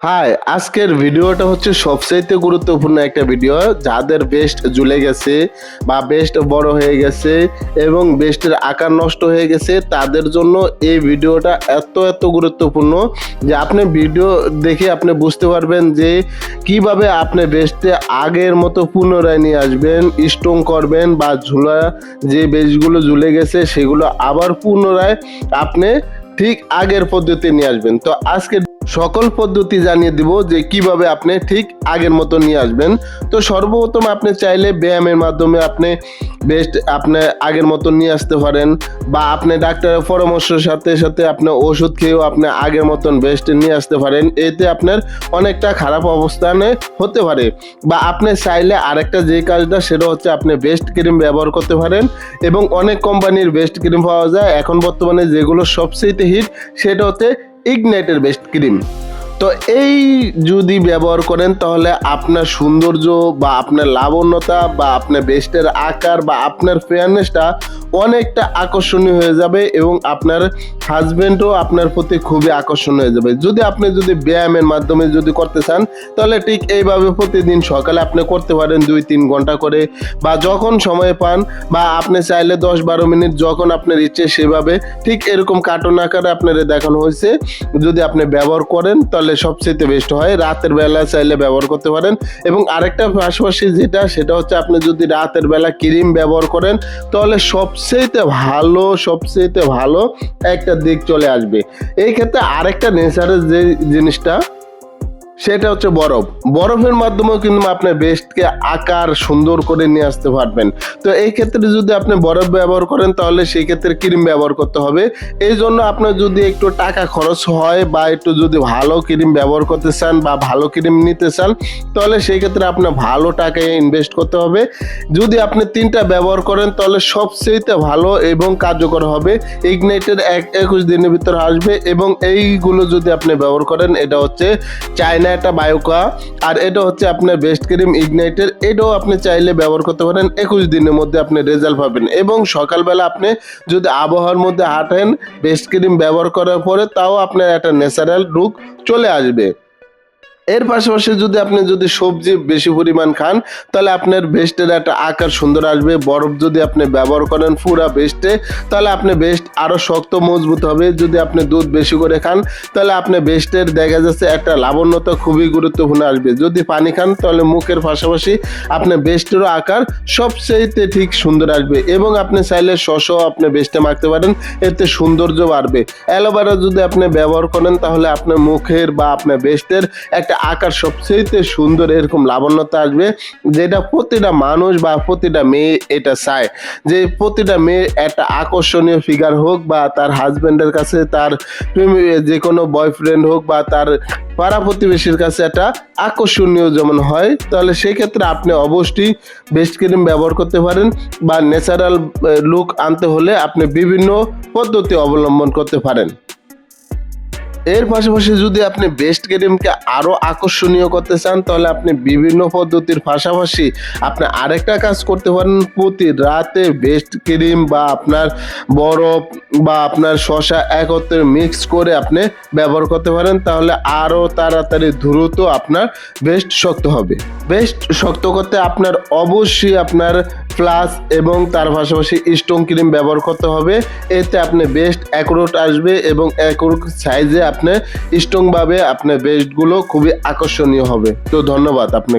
High, আজকের ভিডিওটা হচ্ছে সবচাইতে গুরুত্বপূর্ণ একটা ভিডিও, যাদের বেস্ট ঝুলে গেছে বা বেস্ট বড় হয়ে গেছে এবং বেস্টের আকার নষ্ট হয়ে গেছে, তাদের জন্য এই ভিডিওটা এত এত গুরুত্বপূর্ণ যে আপনি ভিডিও দেখে আপনি বুঝতে পারবেন যে কীভাবে আপনি বেস্টে আগের মতো পুনরায় নিয়ে আসবেন স্ট্রং করবেন বা ঝুলা যে বেশগুলো ঝুলে গেছে, সেগুলো আবার পুনরায় আপনি ঠিক আগের পদ্ধতি নিয়ে আসবেন। তো আজকে সকল পদ্ধতি জানিয়ে দিব যে কীভাবে আপনি ঠিক আগের মতো নিয়ে আসবেন। তো সর্বপ্রথম আপনি চাইলে ব্যায়ামের মাধ্যমে আপনি বেস্ট আপনি আগের মতো নিয়ে আসতে পারেন বা আপনি ডাক্তারের পরামর্শের সাথে সাথে আপনি ওষুধ খেয়েও আপনি আগের মতন বেস্ট নিয়ে আসতে পারেন। এতে আপনার অনেকটা খারাপ অবস্থানে হতে পারে বা আপনি চাইলে আরেকটা যে কাজটা সেটা হচ্ছে আপনি বেস্ট ক্রিম ব্যবহার করতে পারেন এবং অনেক কোম্পানির বেস্ট ক্রিম পাওয়া যায়। এখন বর্তমানে যেগুলো সবচেয়ে হিট সেটা হচ্ছে ইগনাইটের বেস্ট ক্রিম তো এই যদি ব্যবহার করেন, তাহলে আপনার সৌন্দর্য বা আপনার লাবণ্যতা বা আপনার বেস্টের আকার বা আপনার ফেয়ারনেসটা অনেকটা আকর্ষণীয় হয়ে যাবে এবং আপনার হাজব্যান্ডও আপনার প্রতি খুবই আকর্ষণ হয়ে যাবে। যদি আপনি যদি ব্যায়ামের মাধ্যমে যদি করতে চান, তাহলে ঠিক এইভাবে প্রতিদিন সকালে আপনি করতে পারেন দুই তিন ঘণ্টা করে বা যখন সময় পান বা আপনি চাইলে দশ বারো মিনিট যখন আপনার ইচ্ছে সেভাবে ঠিক এরকম কার্টুন আকারে আপনার দেখানো হয়েছে, যদি আপনি ব্যবহার করেন, তাহলে সবচেয়ে বেস্ট হয়। রাতের বেলা চাইলে ব্যবহার করতে পারেন এবং আরেকটা পাশাপাশি যেটা, সেটা হচ্ছে আপনি যদি রাতের বেলা ক্রিম ব্যবহার করেন, তাহলে সবচেয়েতে ভালো সবচেয়েতে ভালো একটা দিক চলে আসবে। এই ক্ষেত্রে আরেকটা নেচারের যে জিনিসটা সেটা হচ্ছে বরফ। বরফের মাধ্যমেও কিন্তু আপনি বেস্টকে আকার সুন্দর করে নিয়ে আসতে পারবেন। তো এই ক্ষেত্রে যদি আপনি বরফ ব্যবহার করেন, তাহলে সেই ক্ষেত্রে ক্রিম ব্যবহার করতে হবে। এই জন্য আপনার যদি একটু টাকা খরচ হয় বা একটু যদি ভালো ক্রিম ব্যবহার করতে চান বা ভালো ক্রিম নিতে চান, তাহলে সেই ক্ষেত্রে আপনার ভালো টাকায় ইনভেস্ট করতে হবে। যদি আপনি তিনটা ব্যবহার করেন, তাহলে সবচেয়েতে ভালো এবং কার্যকর হবে ইগনাইটের এক একুশ দিনের ভিতরে আসবে এবং এইগুলো যদি আপনি ব্যবহার করেন, এটা হচ্ছে চায়না একটা বায়োকা, আর এটা হচ্ছে আপনার বেস্ট ক্রিম ইগনাইটের এটাও আপনি চাইলে ব্যবহার করতে পারেন, একুশ দিনের মধ্যে আপনি রেজাল্ট পাবেন। এবং সকালবেলা আপনি যদি আবহাওয়ার মধ্যে হাঁটেন বেস্ট ক্রিম ব্যবহার করার পরে তাও আপনার একটা ন্যাচারাল রুক চলে আসবে। এর পাশাপাশি যদি আপনি যদি সবজি বেশি পরিমাণ খান, তাহলে আপনার বেস্টের একটা আকার সুন্দর আসবে। বরফ যদি আপনি ব্যবহার করেন পুরা বেস্টে তাহলে আপনি বেস্ট আরও শক্ত মজবুত হবে। যদি আপনি দুধ বেশি করে খান, তাহলে আপনি বেস্টের দেখা যাচ্ছে একটা লাবণ্যতা খুবই গুরুত্বপূর্ণ আসবে। যদি পানি খান, তাহলে মুখের পাশাপাশি আপনার বেস্টেরও আকার সবচেয়েতে ঠিক সুন্দর আসবে। এবং আপনি চাইলে শসও আপনি বেস্টে মাখতে পারেন, এতে সৌন্দর্য বাড়বে। অ্যালোভেরা যদি আপনি ব্যবহার করেন, তাহলে আপনার মুখের বা আপনার বেস্টের একটা আকার সবচেয়ে সুন্দর এরকম লাবণ্যতা আসবে, যেটা প্রতিটা মানুষ বা প্রতিটা মেয়ে এটা চায়। যে প্রতিটা মেয়ে একটা আকর্ষণীয় ফিগার হোক বা তার হাজবেন্ডের কাছে, তার যে কোনো বয়ফ্রেন্ড হোক বা তার পাড়া প্রতিবেশীর কাছে একটা আকর্ষণীয় যেমন হয়, তাহলে সেই ক্ষেত্রে আপনি অবশ্যই বেস্ট ক্রিম ব্যবহার করতে পারেন বা ন্যাচারাল লুক আনতে হলে আপনি বিভিন্ন পদ্ধতি অবলম্বন করতে পারেন। এর পাশাপাশি যদি আপনি বেস্ট ক্রিমকে আরও আকর্ষণীয় করতে চান, তাহলে আপনি বিভিন্ন পদ্ধতির পাশাপাশি আপনি আরেকটা কাজ করতে পারেন। প্রতি রাতে বেস্ট ক্রিম বা আপনার বরফ বা আপনার শশা একত্রে মিক্স করে আপনি ব্যবহার করতে পারেন, তাহলে আরও তাড়াতাড়ি দ্রুত আপনার বেস্ট শক্ত হবে। বেস্ট শক্ত করতে আপনার অবশ্যই আপনার প্লাস এবং তার পাশাপাশি স্টোন ক্রিম ব্যবহার করতে হবে। এতে আপনি বেস্ট অ্যাকুরেট আসবে এবং অ্যাকুরেট সাইজে আপনি স্ট্রংভাবে আপনার বেস্টগুলো খুবই আকর্ষণীয় হবে। তো ধন্যবাদ আপনাকে।